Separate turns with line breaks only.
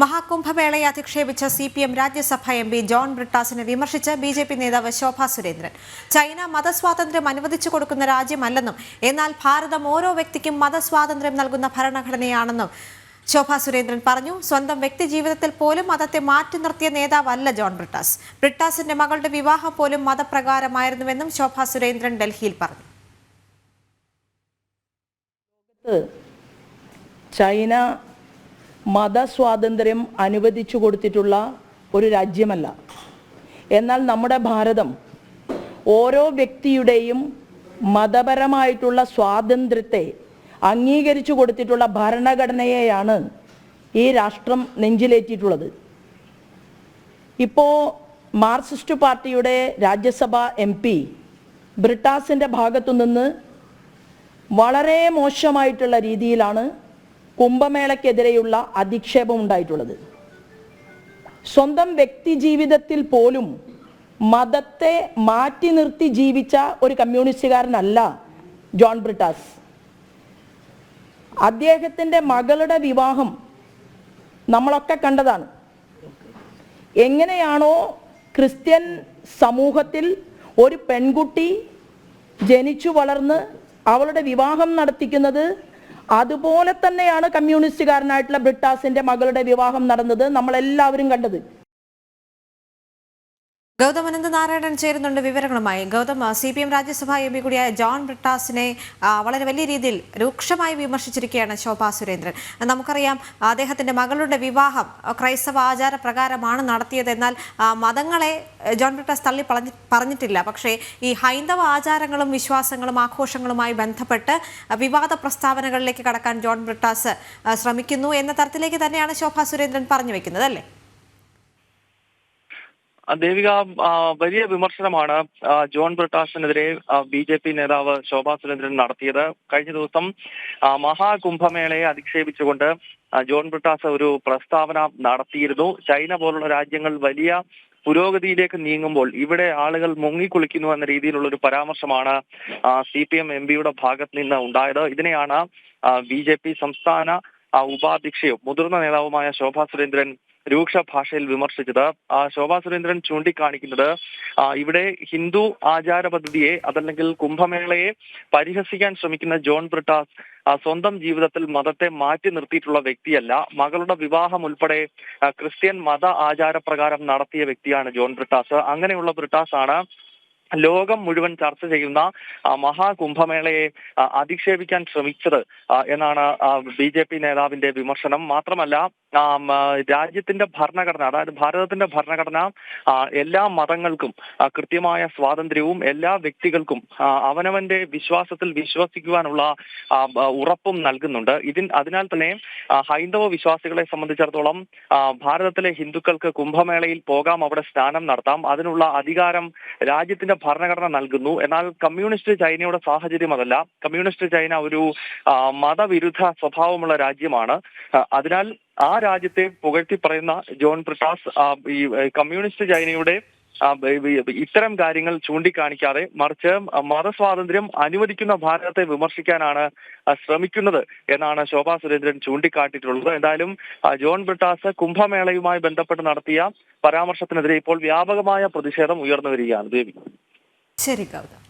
മഹാകുംഭമേളയെ അധിക്ഷേപിച്ച C P M Rajya Sabha M P John ബ്രിട്ടാസിനെ വിമർശിച്ച് B J P നേതാവ് Shobha Surendran. China മതസ്വാതന്ത്ര്യം അനുവദിച്ചു കൊടുക്കുന്ന രാജ്യമല്ലെന്നും എന്നാൽ ഭാരതം ഓരോ വ്യക്തിക്കും മതസ്വാതന്ത്ര്യം നൽകുന്ന ഭരണഘടനയാണെന്നും ശോഭാ സുരേന്ദ്രൻ പറഞ്ഞു. സ്വന്തം വ്യക്തി ജീവിതത്തിൽ പോലും മതത്തെ മാറ്റി നിർത്തിയ നേതാവല്ല ജോൺ ബ്രിട്ടാസ്. ബ്രിട്ടാസിന്റെ മകളുടെ വിവാഹം പോലും മതപ്രകാരമായിരുന്നുവെന്നും ശോഭാ സുരേന്ദ്രൻ ഡൽഹിയിൽ പറഞ്ഞു.
ചൈന മതസ്വാതന്ത്ര്യം അനുവദിച്ചു കൊടുത്തിട്ടുള്ള ഒരു രാജ്യമല്ല. എന്നാൽ നമ്മുടെ ഭാരതം ഓരോ വ്യക്തിയുടെയും മതപരമായിട്ടുള്ള സ്വാതന്ത്ര്യത്തെ അംഗീകരിച്ചു കൊടുത്തിട്ടുള്ള ഭരണഘടനയെയാണ് ഈ രാഷ്ട്രം നെഞ്ചിലേറ്റിയിട്ടുള്ളത്. ഇപ്പോൾ മാർക്സിസ്റ്റ് പാർട്ടിയുടെ രാജ്യസഭ എം പി ബ്രിട്ടാസിന്റെ ഭാഗത്തു നിന്ന് വളരെ മോശമായിട്ടുള്ള രീതിയിലാണ് കുംഭമേളയ്ക്കെതിരെയുള്ള അധിക്ഷേപം ഉണ്ടായിട്ടുള്ളത് സ്വന്തം വ്യക്തി ജീവിതത്തിൽ പോലും മതത്തെ മാറ്റി നിർത്തി ജീവിച്ച ഒരു കമ്മ്യൂണിസ്റ്റുകാരനല്ല ജോൺ ബ്രിട്ടാസ്. അദ്ദേഹത്തിന്റെ മകളുടെ വിവാഹം നമ്മളൊക്കെ കണ്ടതാണ്. എങ്ങനെയാണോ ക്രിസ്ത്യൻ സമൂഹത്തിൽ ഒരു പെൺകുട്ടി ജനിച്ചു വളർന്ന് അവളുടെ വിവാഹം നടത്തിക്കുന്നത് അതുപോലെ തന്നെയാണ് കമ്മ്യൂണിസ്റ്റുകാരനായിട്ടുള്ള ബ്രിട്ടാസിന്റെ മകളുടെ വിവാഹം നടന്നത്. നമ്മളെല്ലാവരും കണ്ടത്.
ഗൗതം അനന്തനാരായണൻ ചേരുന്നുണ്ട് വിവരങ്ങളുമായി. Gautham C P M Rajya Sabha M P കൂടിയായ ജോൺ ബ്രിട്ടാസിനെ വളരെ വലിയ രീതിയിൽ രൂക്ഷമായി വിമർശിച്ചിരിക്കുകയാണ് ശോഭാ സുരേന്ദ്രൻ. നമുക്കറിയാം അദ്ദേഹത്തിന്റെ മകളുടെ വിവാഹം ക്രൈസ്തവ ആചാര പ്രകാരമാണ് നടത്തിയത്. എന്നാൽ മതങ്ങളെ ജോൺ ബ്രിട്ടാസ് തള്ളി പറഞ്ഞിട്ടില്ല. പക്ഷേ ഈ ഹൈന്ദവ ആചാരങ്ങളും വിശ്വാസങ്ങളും ആഘോഷങ്ങളുമായി ബന്ധപ്പെട്ട് വിവാദ പ്രസ്താവനകളിലേക്ക് കടക്കാൻ ജോൺ ബ്രിട്ടാസ് ശ്രമിക്കുന്നു എന്ന തരത്തിലേക്ക് തന്നെയാണ് ശോഭാ സുരേന്ദ്രൻ പറഞ്ഞു വെക്കുന്നത് അല്ലേ?
ദേവിക വലിയ വിമർശനമാണ് ജോൺ ബ്രിട്ടാസിനെതിരെ ബി ജെ പി നേതാവ് ശോഭാ സുരേന്ദ്രൻ നടത്തിയത്. കഴിഞ്ഞ ദിവസം മഹാകുംഭമേളയെ അധിക്ഷേപിച്ചുകൊണ്ട് ജോൺ ബ്രിട്ടാസ് ഒരു പ്രസ്താവന നടത്തിയിരുന്നു. ചൈന പോലുള്ള രാജ്യങ്ങൾ വലിയ പുരോഗതിയിലേക്ക് നീങ്ങുമ്പോൾ ഇവിടെ ആളുകൾ മുങ്ങിക്കുളിക്കുന്നു എന്ന രീതിയിലുള്ള ഒരു പരാമർശമാണ് സി പി എം എം പിയുടെ ഭാഗത്ത് നിന്ന് ഉണ്ടായത്. ഇതിനെയാണ് ബി ജെ പി സംസ്ഥാന ഉപാധ്യക്ഷയും മുതിർന്ന നേതാവുമായ ശോഭാ സുരേന്ദ്രൻ രൂക്ഷ ഭാഷയിൽ വിമർശിച്ചത്. ശോഭാ സുരേന്ദ്രൻ ചൂണ്ടിക്കാണിക്കുന്നത് ഇവിടെ ഹിന്ദു ആചാര പദ്ധതിയെ അതല്ലെങ്കിൽ കുംഭമേളയെ പരിഹസിക്കാൻ ശ്രമിക്കുന്ന ജോൺ ബ്രിട്ടാസ് സ്വന്തം ജീവിതത്തിൽ മതത്തെ മാറ്റി നിർത്തിയിട്ടുള്ള വ്യക്തിയല്ല. മകളുടെ വിവാഹം ഉൾപ്പെടെ ക്രിസ്ത്യൻ മത ആചാരപ്രകാരം നടത്തിയ വ്യക്തിയാണ് ജോൺ ബ്രിട്ടാസ്. അങ്ങനെയുള്ള ബ്രിട്ടാസ് ആണ് ലോകം മുഴുവൻ ചർച്ച ചെയ്യുന്ന മഹാകുംഭമേളയെ അധിക്ഷേപിക്കാൻ ശ്രമിച്ചത് എന്നാണ് ബി ജെ പി നേതാവിന്റെ വിമർശനം. മാത്രമല്ല രാജ്യത്തിന്റെ ഭരണഘടന അതായത് ഭാരതത്തിന്റെ ഭരണഘടന എല്ലാ മതങ്ങൾക്കും കൃത്യമായ സ്വാതന്ത്ര്യവും എല്ലാ വ്യക്തികൾക്കും അവനവന്റെ വിശ്വാസത്തിൽ വിശ്വസിക്കുവാനുള്ള ഉറപ്പും നൽകുന്നുണ്ട്. ഇതിൻ അതിനാൽ തന്നെ ഹൈന്ദവ വിശ്വാസികളെ സംബന്ധിച്ചിടത്തോളം ഭാരതത്തിലെ ഹിന്ദുക്കൾക്ക് കുംഭമേളയിൽ പോകാം അവിടെ സ്നാനം നടത്താം. അതിനുള്ള അധികാരം രാജ്യത്തിന്റെ ഭരണഘടന നൽകുന്നു. എന്നാൽ കമ്മ്യൂണിസ്റ്റ് ചൈനയുടെ സാഹചര്യം അതല്ല. കമ്മ്യൂണിസ്റ്റ് ചൈന ഒരു മതവിരുദ്ധ സ്വഭാവമുള്ള രാജ്യമാണ്. അതിനാൽ ആ രാജ്യത്തെ പുകഴ്ത്തി പറയുന്ന ജോൺ പ്രസാസ് ഈ കമ്മ്യൂണിസ്റ്റ് ചൈനയുടെ ഇത്തരം കാര്യങ്ങൾ ചൂണ്ടിക്കാണിക്കാതെ മറിച്ച് മതസ്വാതന്ത്ര്യം അനുവദിക്കുന്ന ഭാരതത്തെ വിമർശിക്കാനാണ് ശ്രമിക്കുന്നത് എന്നാണ് ശോഭാ സുരേന്ദ്രൻ ചൂണ്ടിക്കാട്ടിയിട്ടുള്ളത്. എന്തായാലും ജോൺ ബ്രിട്ടാസ് കുംഭമേളയുമായി ബന്ധപ്പെട്ട് നടത്തിയ പരാമർശത്തിനെതിരെ ഇപ്പോൾ വ്യാപകമായ പ്രതിഷേധം ഉയർന്നു വരികയാണ്. ദേവി.
ശരി കൗതം